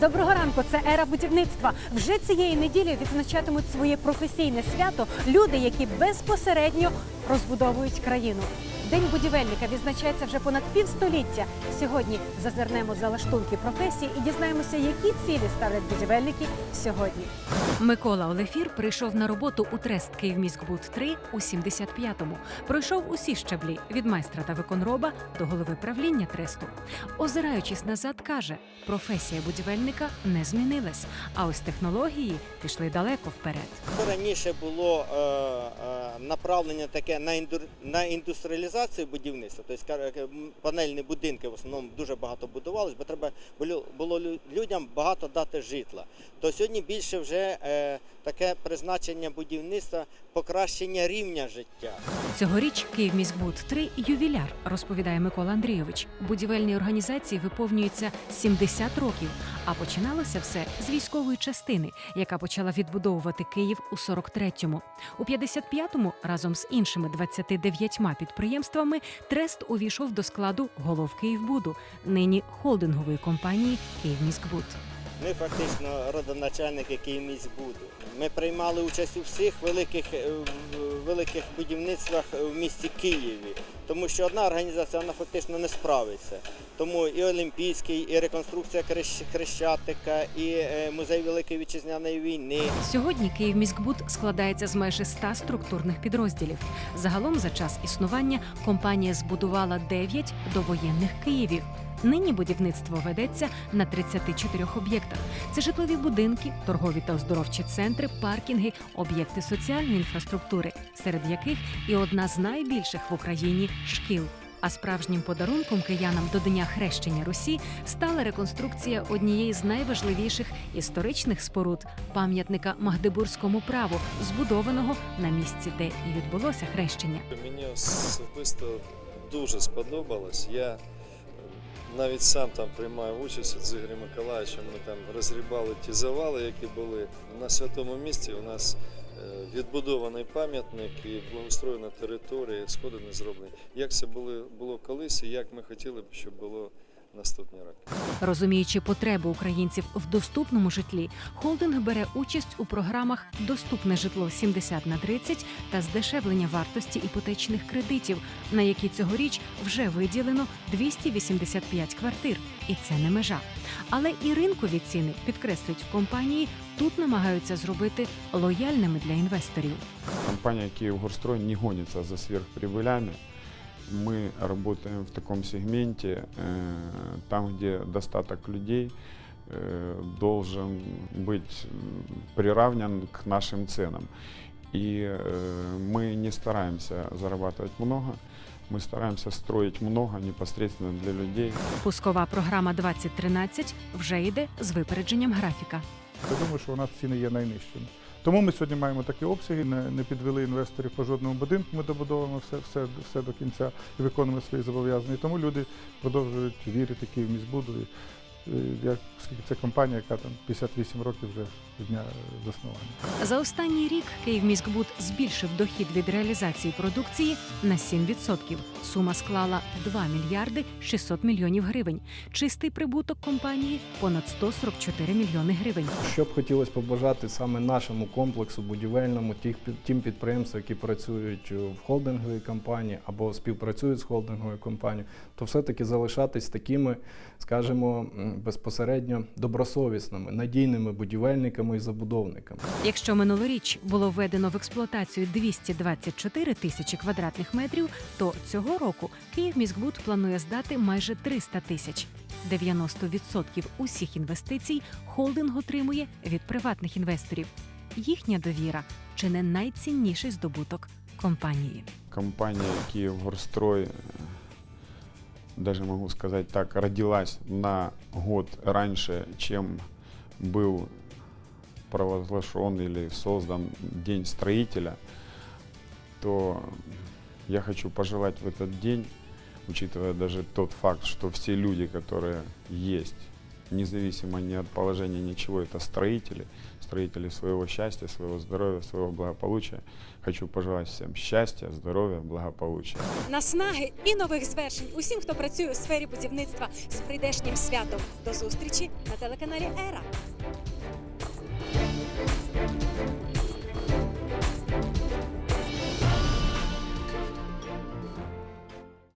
Доброго ранку. Це ера будівництва. Вже цієї неділі відзначатимуть своє професійне свято люди, які безпосередньо розбудовують країну. День будівельника відзначається вже понад півстоліття. Сьогодні зазирнемо за лаштунки професії і дізнаємося, які цілі ставлять будівельники сьогодні. Микола Олефір прийшов на роботу у трест Київміськбуд 3 у 75-му. Пройшов усі щаблі від майстра та виконроба до голови правління тресту. Озираючись назад, каже, професія будівельника не змінилась, а ось технології пішли далеко вперед. Раніше було е, е, направлення таке на, інду, на індустріалізацію будівництва, тобто панельні будинки в основному дуже багато будувалися, бо треба було людям багато дати житла. То сьогодні більше вже е, таке призначення будівництва покращення рівня життя. Цьогоріч Київміськбуд 3 ювіляр, розповідає Микола Андрійович. Будівельній організації виповнюється 70 років. А починалося все з військової частини, яка почала відбудовувати Київ у 43-му. У 55-му разом з іншими 29 підприємствами Трест увійшов до складу голов Київбуду, нині холдингової компанії Київміськбуд. Ми фактично родоначальники Київміськбуду. Ми приймали участь у всіх великих, е, великих будівництвах в місті Києві, тому що одна організація вона фактично не справиться. Тому і Олімпійський, і реконструкція Хрещатика, і е, музей Великої вітчизняної війни. Сьогодні Київміськбуд складається з майже 100 структурних підрозділів. Загалом за час існування компанія збудувала 9 довоєнних Києвів. Нині будівництво ведеться на 34 об'єктах. Це житлові будинки, торгові та оздоровчі центри, паркінги, об'єкти соціальної інфраструктури, серед яких і одна з найбільших в Україні шкіл. А справжнім подарунком киянам до Дня хрещення Русі стала реконструкція однієї з найважливіших історичних споруд пам'ятника Магдебурзькому праву, збудованого на місці, де і відбулося хрещення. Мені особисто дуже сподобалось. Я навіть сам там приймаю участь з Ігорем Миколаївичем. Ми там розрібали ті завали, які були на святому місці. У нас е, відбудований пам'ятник і благоустроєна територія, сходи не зроблені. Як це було, було колись, і як ми хотіли б, щоб було наступні роки. Розуміючи потребу українців в доступному житлі, холдинг бере участь у програмах Доступне житло 70 на 30 та здешевлення вартості іпотечних кредитів, на які цьогоріч вже виділено 285 квартир. І це не межа. Але і ринкові ціни підкреслюють в компанії. Тут намагаються зробити лояльними для інвесторів. Компания «Киевгорстрой» не гонится за сверхприбылями Мы работаем в таком сегменте, э, там, где достаток людей э, должен быть м, приравнен к нашим ценам. И э, мы не стараемся зарабатывать много, мы стараемся строить много непосредственно для людей. Пускова програма 2013 вже йде з випередженням графіка. Я думаю, що у нас ціни є найнижчими. Тому ми сьогодні маємо такі обсяги, не, не підвели інвесторів по жодному будинку. Ми добудовуємо все, все, все до кінця і виконуємо свої зобов'язання. Тому люди продовжують вірити Київміськбуду. І, е, як, оскільки це компанія, яка там 58 років вже з дня е, заснування. За останній рік Київміськбуд збільшив дохід від реалізації продукції на 7%. Сума склала 2 мільярди 600 мільйонів гривень. Чистий прибуток компанії понад 144 мільйони гривень. Що б хотілося побажати саме нашому комплексу будівельному, тим підприємствам, які працюють в холдинговій компанії або співпрацюють з холдинговою компанією, то все-таки залишатись такими, скажімо, безпосередньо добросовісними, надійними будівельниками і забудовниками. Якщо минулоріч було введено в експлуатацію 224 тисячі квадратних метрів, то цього року Київміськбуд планує здати майже 300 тисяч. 90% усіх інвестицій холдинг отримує від приватних інвесторів. Їхня довіра чи не найцінніший здобуток компанії. Компания «Киевгорстрой», э, даже могу сказать так, родилась на год раньше, чем был провозглашен или создан День строителя, то я хочу пожелать в этот день, учитывая даже тот факт, что все люди, которые есть независимо ни от положения, ничего, это строители, строители своего счастья, своего здоровья, своего благополучия. Хочу пожелать всем счастья, здоровья, благополучия. Наснаги і нових звершень усім, хто працює у сфері будівництва з прийдешнім святом. До зустрічі на телеканалі Ера.